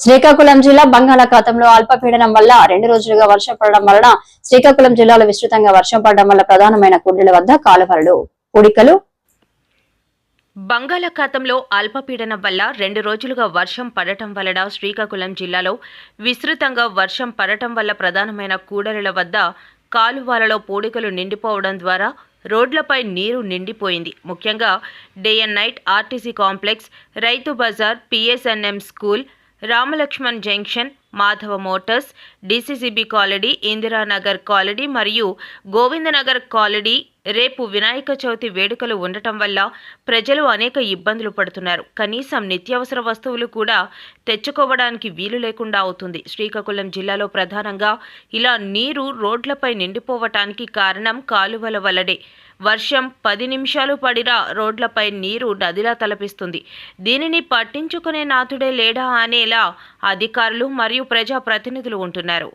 శ్రీకాకుళం జిల్లా బంగాళాఖాతంలో అల్పపీడనం వల్ల రెండు రోజులుగా వర్షం పడడం వలన శ్రీకాకుళం జిల్లాలో విస్తృతంగా వర్షం పడడం వల్ల ప్రధానమైన కుండల వద్ద కాలువలు పూడికలు బంగాళాఖాతంలో అల్పపీడనం వల్ల రెండు రోజులుగా వర్షం పడటం వలన శ్రీకాకుళం జిల్లాలో విస్తృతంగా వర్షం పడటం వల్ల ప్రధానమైన కూడలిల వద్ద కాలువలలో పూడికలు నిండిపోవడం ద్వారా రోడ్లపై నీరు నిండిపోయింది. ముఖ్యంగా day and night RTC complex Rythu Bazar PSNM school Ramalakshman junction Madhava motors DCCB colony Indiranagar colony మరియు గోవిందనగర్ కాలనీ రేపు వినాయక చవితి వేడుకలు ఉండటం వల్ల ప్రజలు అనేక ఇబ్బందులు పడుతున్నారు. కనీసం నిత్యావసర వస్తువులు కూడా తెచ్చుకోవడానికి వీలు లేకుండా అవుతుంది. శ్రీకాకుళం జిల్లాలో ప్రధానంగా ఇలా నీరు రోడ్లపై నిండిపోవటానికి కారణం కాలువల వల్లనే వర్షం పది నిమిషాలు పడినా రోడ్లపై నీరు నదిలా తలపిస్తుంది. దీనిని పట్టించుకునే నాథుడే లేడా అనేలా అధికారులు మరియు ప్రజా ప్రతినిధులు ఉంటున్నారు.